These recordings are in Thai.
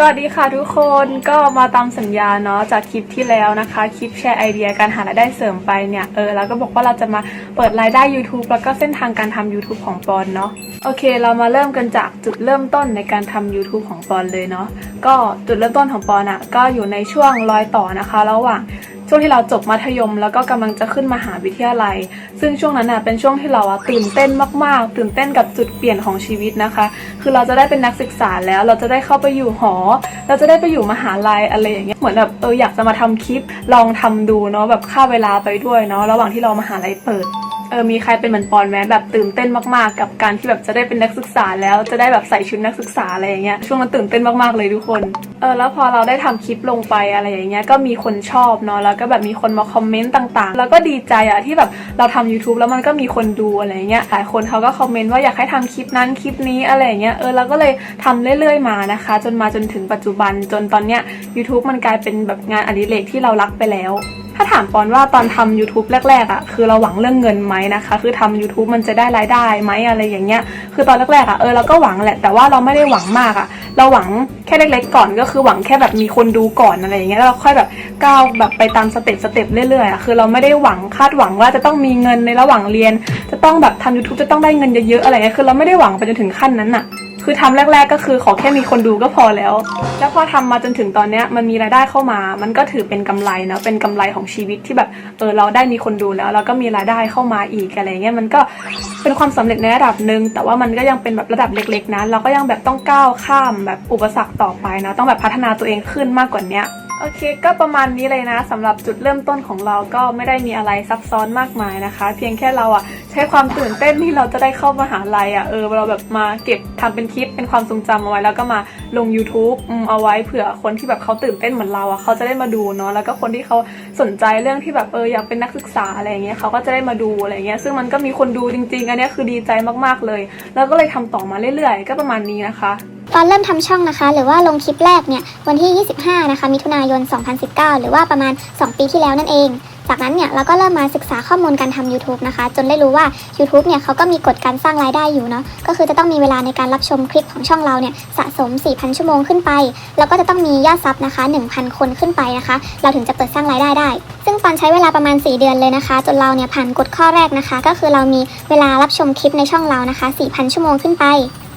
สวัสดีค่ะทุกคนก็มาตามสัญญาเนาะจากคลิปที่แล้วนะคะ คลิปแชร์ไอเดียการหารายได้เสริมไปเนี่ยเออแล้วก็บอกว่าเราจะมาเปิดรายได้ YouTube แล้วก็เส้นทางการทำ YouTube ของปอนเนาะโอเค เรามาเริ่มกันจากจุดเริ่มต้นในการทำ YouTube ของปอนเลยเนาะก็จุดเริ่มต้นของปอนอะ่ะก็อยู่ในช่วงรอยต่อนะคะ ระหว่าง ช่วงที่เราจบมัธยม แล้วก็กำลังจะขึ้นมหาวิทยาลัย ซึ่งช่วงนั้นน่ะเป็นช่วงที่เราอะตื่นเต้นมาก ๆ ตื่นเต้นกับจุดเปลี่ยนของชีวิตนะคะ คือเราจะได้เป็นนักศึกษาแล้วเราจะได้เข้าไปอยู่หอ เราจะได้ไปอยู่มหาลัยอะไรอย่างเงี้ยเหมือนแบบเอออยากจะมาทำคลิปลองทำดูเนาะแบบค่าเวลาไปด้วยเนาะระหว่างที่เรามหาลัยเปิด เออมีใครเป็นเหมือนปอนไหมแบบตื่นเต้นมากๆ กับการที่แบบจะได้เป็นนักศึกษาแล้วจะได้แบบใส่ชุดนักศึกษาอะไรอย่างเงี้ยช่วงนั้นตื่นเต้นมากๆเลยทุกคนเออแล้วพอเราได้ทำคลิปลงไปอะไรอย่างเงี้ยก็มีคนชอบเนาะแล้วก็แบบมีคนมาคอมเมนต์ต่างๆ แล้วก็ดีใจอะที่แบบเราทำ YouTube แล้วมันก็มีคนดูอะไรเงี้ยหลายคนเขาก็คอมเมนต์ว่าอยากให้ทำคลิปนั้นคลิปนี้อะไรเงี้ยเออเราก็เลยทำเรื่อยๆมานะคะ จนมาจนถึงปัจจุบันจนตอนเนี้ย YouTube มันกลายเป็นแบบงานอดิเรกที่เรารักไปแล้ว ถ้าถามปอนว่าตอนทำ YouTube แรกๆอะ่ะคือเราหวังเรื่องเงินไหมนะคะ คือทำ YouTube มันจะได้รายได้ไหมอะไรอย่างเงี้ย คือตอนแรกๆอะ่ะเออเราก็หวังแหละแต่ว่าเราไม่ได้หวังมากอะ่ะ เราหวังแค่เล็กๆก่อนก็คือหวังแค่แบบมีคนดูก่อนอะไรอย่างเงี้ยแล้วเราค่อยแบบก้าวแบบไปตามสเต็ปสเต็ปเรื่อยๆอะ่ะคือเราไม่ได้หวังคาดหวังว่าจะต้องมีเงินในระหว่างเรียน จะต้องแบบทำ YouTube จะต้องได้เงินเยอะๆอะไรเงี้ยคือเราไม่ได้หวังไปจนถึงขั้นนั้นอะ คือทำแรก ๆ ก็คือขอแค่มีคนดูก็พอแล้ว แล้วพอทำมาจนถึงตอนเนี้ยมันมีรายได้เข้ามา มันก็ถือเป็นกำไรนะเป็นกำไรของชีวิตที่แบบเออเราได้มีคนดูแล้วเราก็มีรายได้เข้ามาอีกอะไรเงี้ยมันก็เป็นความสำเร็จในระดับหนึ่งแต่ว่ามันก็ยังเป็นแบบระดับเล็ก ๆนะเราก็ยังแบบต้องก้าวข้ามแบบอุปสรรคต่อไปนะต้องแบบพัฒนาตัวเองขึ้นมากกว่านี้ โอเค ก็ประมาณนี้เลยนะสำหรับจุดเริ่มต้นของเราก็ไม่ได้มีอะไรซับซ้อนมากมายนะคะ เพียงแค่เราอะใช้ความตื่นเต้นที่เราจะได้เข้ามหาลัยอะเออเราแบบมาเก็บทำเป็นคลิปเป็นความทรงจำเอาไว้แล้วก็มาลง YouTube อืมเอาไว้เผื่อคนที่แบบเขาตื่นเต้นเหมือนเราอะเขาจะได้มาดูเนาะแล้วก็คนที่เขาสนใจเรื่องที่แบบเอออยากเป็นนักศึกษาอะไรอย่างเงี้ยเขาก็จะได้มาดูอะไรเงี้ยซึ่งมันก็มีคนดูจริงๆอันนี้คือดีใจมากๆเลย แล้วก็เลยทำต่อมาเรื่อยๆ ก็ประมาณนี้นะคะ ตอนเริ่มทำช่องนะคะ หรือว่าลงคลิปแรกเนี่ยวันที่ 25 นะคะ มิถุนายน 2019 หรือว่าประมาณ 2 ปีที่แล้วนั่นเอง จากนั้นเนี่ยเราก็เริ่มมาศึกษาข้อมูลการทำ YouTube นะคะ จนได้รู้ว่า YouTube เนี่ยเขาก็มีกฎการสร้างรายได้อยู่เนาะก็คือจะต้องมีเวลาในการรับชมคลิปของช่องเราเนี่ยสะสม 4,000 ชั่วโมงขึ้นไป แล้วก็จะต้องมียอดซับนะคะ 1,000 คนขึ้นไปนะคะ เราถึงจะเปิดสร้างรายได้ได้ ซึ่งตอนใช้เวลาประมาณ 4 เดือนเลยนะคะ จนเราเนี่ยผ่านกฎข้อแรกนะคะ ก็คือเรามีเวลารับชมคลิปในช่องเรานะคะ 4,000 ชั่วโมงขึ้นไป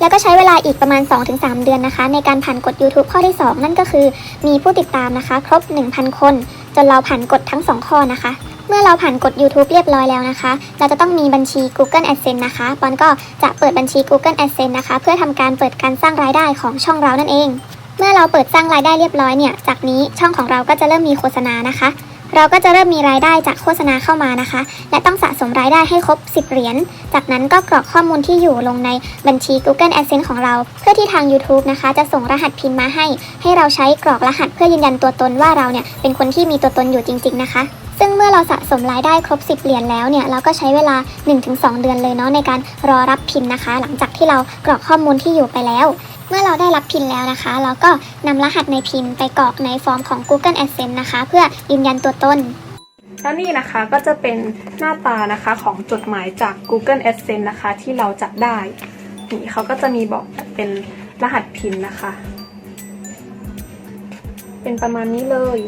แล้วก็ใช้เวลาอีกประมาณ 2-3 เดือนนะคะ ในการผ่านกฎ YouTube ข้อที่ 2 นั่นก็คือ มีผู้ติดตามนะคะ ครบ 1,000 คน จนเราผ่านกฎทั้ง 2 ข้อนะคะเมื่อเราผ่านกฎ YouTube เรียบร้อยแล้วนะคะ เราจะต้องมีบัญชี Google Adsense นะคะ ปอนก็จะเปิดบัญชี Google Adsense นะคะ เพื่อทำการเปิดการสร้างรายได้ของช่องเรานั่นเอง เมื่อเราเปิดสร้างรายได้เรียบร้อยเนี่ย จากนี้ช่องของเราก็จะเริ่มมีโฆษณานะคะ เราก็จะเริ่มมีรายได้จากโฆษณาเข้ามานะคะ และต้องสะสมรายได้ให้ครบ 10 เหรียญ จากนั้นก็กรอกข้อมูลที่อยู่ลงในบัญชี Google Adsense ของเรา เพื่อที่ทาง YouTube นะคะ จะส่งรหัสพินมาให้ ให้เราใช้กรอกรหัสเพื่อยืนยันตัวตนว่าเราเนี่ยเป็นคนที่มีตัวตนอยู่จริง ๆ นะคะซึ่งเมื่อเราสะสมรายได้ครบ 10 เหรียญแล้วเนี่ยเราก็ใช้เวลา 1-2 เดือนเลยเนาะในการรอรับพินนะคะ หลังจากที่เรากรอกข้อมูลที่อยู่ไปแล้ว เมื่อเราได้รับพินแล้วนะคะ เราก็นำรหัสในพินไปกรอกในฟอร์มของ Google Adsense นะคะ เพื่อยืนยันตัวตนแล้วนี่นะคะก็จะเป็นหน้าตานะคะของจดหมายจาก Google Adsense นะคะ ที่เราจะได้ นี่เขาก็จะมีบอกเป็นรหัสพินนะคะ เป็นประมาณนี้เลย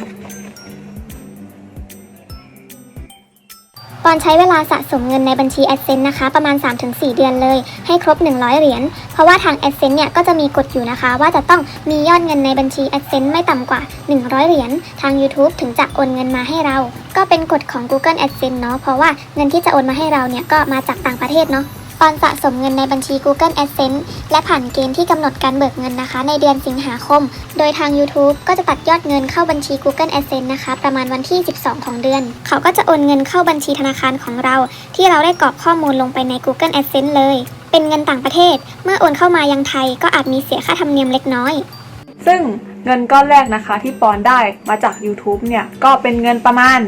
ตอนใช้เวลาสะสมเงินในบัญชี Adsense นะคะ ประมาณ 3-4 เดือนเลย ให้ครบ 100 เหรียญ เพราะว่าทาง Adsense เนี่ยก็จะมีกฎอยู่นะคะ ว่าจะต้องมียอดเงินในบัญชี Adsense ไม่ต่ำกว่า 100 เหรียญ ทาง YouTube ถึงจะโอนเงินมาให้เรา ก็เป็นกฎของ Google Adsense เนาะเพราะว่าเงินที่จะโอนมาให้เราเนี่ยก็มาจากต่างประเทศเนาะ ตอนสะสมเงินในบัญชี Google Adsense และผ่านเกณฑ์ที่กำหนดการเบิกเงินนะคะ ในเดือนสิงหาคม โดยทาง YouTube ก็จะตัดยอดเงินเข้าบัญชี Google Adsense นะคะ ประมาณวันที่ 12 ของเดือน เขาก็จะโอนเงินเข้าบัญชีธนาคารของเรา ที่เราได้กรอกข้อมูลลงไปใน Google Adsense เลย เป็นเงินต่างประเทศ เมื่อโอนเข้ามายังไทย ก็อาจมีเสียค่าธรรมเนียมเล็กน้อย ซึ่งเงินก้อนแรกนะคะที่ปอนได้มาจาก YouTube เนี่ยก็เป็นเงินประมาณ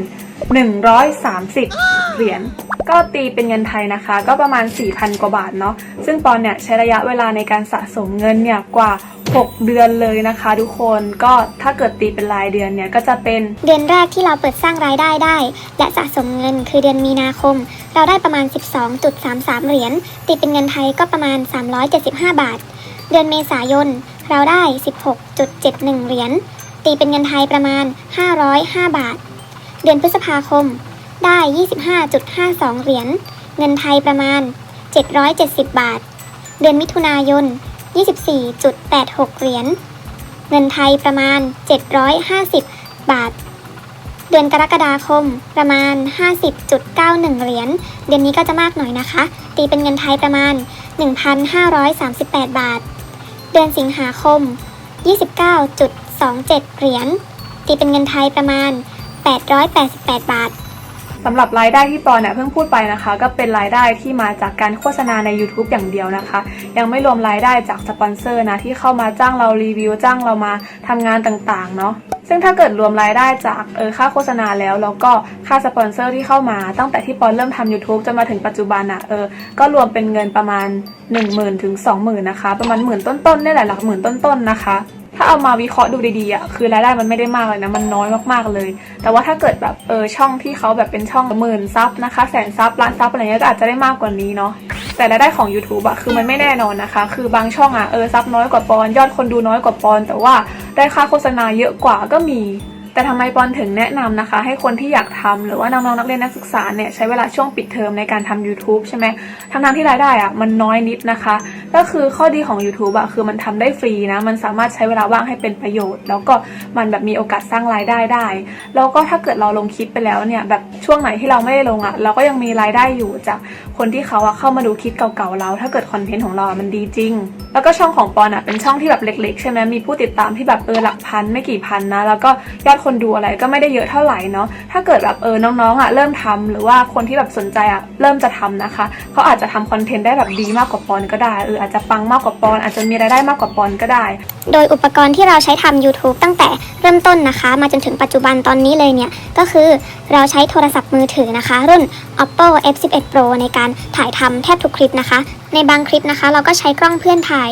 130 เหรียญก็ตีเป็นเงินไทยนะคะ ก็ประมาณ 4,000 กว่าบาทเนาะซึ่งปอนเนี่ยใช้ระยะเวลาในการสะสมเงินเนี่ยกว่า 6 เดือนเลยนะคะ ทุกคนก็ถ้าเกิดตีเป็นรายเดือนเนี่ยก็จะเป็นเดือนแรกที่เราเปิดสร้างรายได้ได้ และสะสมเงินคือเดือนมีนาคม เราได้ประมาณ 12.33 เหรียญตีเป็นเงินไทยก็ประมาณ 375 บาท เดือนเมษายนเราได้ 16.71 เหรียญตีเป็นเงินไทยประมาณ 505 บาท เดือนพฤษภาคม ได้ 25.52 เหรียญ เงินไทยประมาณ 770 บาท เดือนมิถุนายน 24.86 เหรียญ เงินไทยประมาณ 750 บาท เดือนกรกฎาคมประมาณ 50.91 เหรียญ เดือนนี้ก็จะมากหน่อยนะคะ ตีเป็นเงินไทยประมาณ 1,538 บาท เดือนสิงหาคม 29.27 เหรียญ ตีเป็นเงินไทยประมาณ888 บาท สำหรับรายได้ที่ปอนเนี่ยเพิ่งพูดไปนะคะ ก็เป็นรายได้ที่มาจากการโฆษณาใน YouTube อย่างเดียวนะคะ ยังไม่รวมรายได้จากสปอนเซอร์นะที่เข้ามาจ้างเรารีวิวจ้างเรามาทำงานต่างๆเนาะซึ่งถ้าเกิดรวมรายได้จากเออค่าโฆษณาแล้วแล้วก็ค่าสปอนเซอร์ที่เข้ามาตั้งแต่ที่ปอนเริ่มทำ YouTube จนมาถึงปัจจุบันอะเออก็รวมเป็นเงินประมาณ 1 0,000 ถึง 20,000 นะคะ ประมาณหมื่นต้นๆนี่แหละหลักหมื่นต้นๆนะคะ ถ้าเอามาวิเคราะห์ดูดีๆอะคือรายได้มันไม่ได้มากเลยนะมันน้อยมากๆเลย แต่ว่าถ้าเกิดแบบเออช่องที่เขาแบบเป็นช่องหมื่นซับนะคะ แสนซับล้านซับอะไรเงี้ยก็อาจจะได้มากกว่านี้เนาะแต่รายได้ของ YouTube อะคือมันไม่แน่นอนนะคะ คือบางช่องอะเออซับน้อยกว่าปอนยอดคนดูน้อยกว่าปอน แต่ว่าได้ค่าโฆษณาเยอะกว่าก็มี แต่ทำไมปอนถึงแนะนำนะคะ ให้คนที่อยากทำหรือว่าน้องๆนักเรียนนักศึกษาเนี่ยใช้เวลาช่วงปิดเทอมในการทำ YouTube ใช่ไหมทั้งทที่รายได้อะมันน้อยนิดนะคะ ก็คือข้อดีของ YouTube อะคือมันทำได้ฟรีนะมันสามารถใช้เวลาว่างให้เป็นประโยชน์ แล้วก็มันแบบมีโอกาสสร้างรายได้ได้ แล้วก็ถ้าเกิดเราลงคลิปไปแล้วเนี่ยแบบช่วงไหนที่เราไม่ได้ลงอะเราก็ยังมีรายได้อยู่จากคนที่เขาอะเข้ามาดูคลิปเก่าๆเรา ถ้าเกิดคอนเทนต์ของเราอะมันดีจริง แล้วก็ช่องของปอนอะเป็นช่องที่แบบเล็กๆใช่ไหมมีผู้ติดตามที่แบบเออหลักพันไม่กี่พันนะแล้วก็ยอดคนดูอะไรก็ไม่ได้เยอะเท่าไหร่เนาะถ้าเกิดแบบเออน้องๆอะเริ่มทำหรือว่าคนที่แบบสนใจอะเริ่มจะทำนะคะเขาอาจจะทำคอนเทนต์ได้แบบดีมากกว่าปอนก็ได้เอออาจจะปังมากกว่าปอน อาจจะมีรายได้มากกว่าปอนก็ได้ โดยอุปกรณ์ที่เราใช้ทำ YouTube ตั้งแต่เริ่มต้นนะคะ มาจนถึงปัจจุบันตอนนี้เลยเนี่ยก็คือเราใช้โทรศัพท์มือถือนะคะ รุ่น Oppo F11 Pro ในการถ่ายทำแทบทุกคลิปนะคะ ในบางคลิปนะคะ เราก็ใช้กล้องเพื่อนถ่าย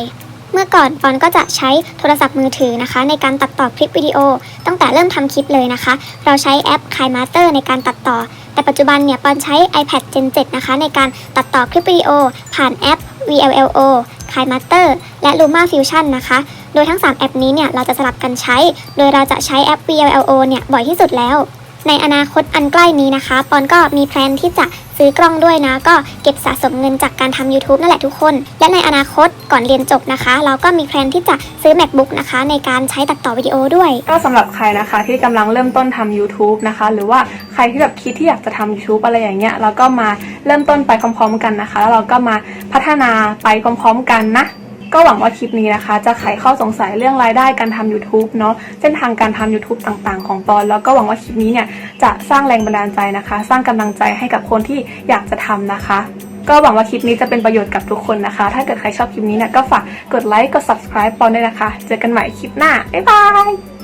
เมื่อก่อนปอนก็จะใช้โทรศัพท์มือถือนะคะ ในการตัดต่อคลิปวิดีโอ ตั้งแต่เริ่มทำคลิปเลยนะคะ เราใช้แอป KiMaster ในการตัดต่อ แต่ปัจจุบันเนี่ยปอนใช้ iPad Gen 7 นะคะ ในการตัดต่อคลิปวิดีโอ ผ่านแอป VLLO KiMaster และ Luma Fusion นะคะ โดยทั้ง 3 แอปนี้เนี่ยเราจะสลับกันใช้ โดยเราจะใช้แอป VLLO เนี่ยบ่อยที่สุดแล้ว ในอนาคตอันใกล้นี้นะคะ ปอนก็มีแพลนที่จะซื้อกล้องด้วยนะ ก็เก็บสะสมเงินจากการทำ YouTube นั่นแหละทุกคน และในอนาคตก่อนเรียนจบนะคะ เราก็มีแพลนที่จะซื้อ MacBook นะคะ ในการใช้ตัดต่อวิดีโอด้วย ก็สำหรับใครนะคะที่กำลังเริ่มต้นทำ YouTube นะคะ หรือว่าใครที่แบบคิดที่อยากจะทำ YouTube อะไรอย่างเงี้ยเราก็มาเริ่มต้นไปพร้อมๆกันนะคะ แล้วเราก็มาพัฒนาไปพร้อมๆกันนะ ก็หวังว่าคลิปนี้นะคะ จะไขข้อสงสัยเรื่องรายได้การทำ YouTube เนาะเส้นทางการทำ YouTube ต่างๆ ของปอน แล้วก็หวังว่าคลิปนี้เนี่ยจะสร้างแรงบันดาลใจนะคะ สร้างกำลังใจให้กับคนที่อยากจะทำนะคะ ก็หวังว่าคลิปนี้จะเป็นประโยชน์กับทุกคนนะคะ ถ้าเกิดใครชอบคลิปนี้เนี่ยก็ฝากกดไลค์กด subscribe ปอนด้วยนะคะ เจอกันใหม่คลิปหน้าบ๊ายบาย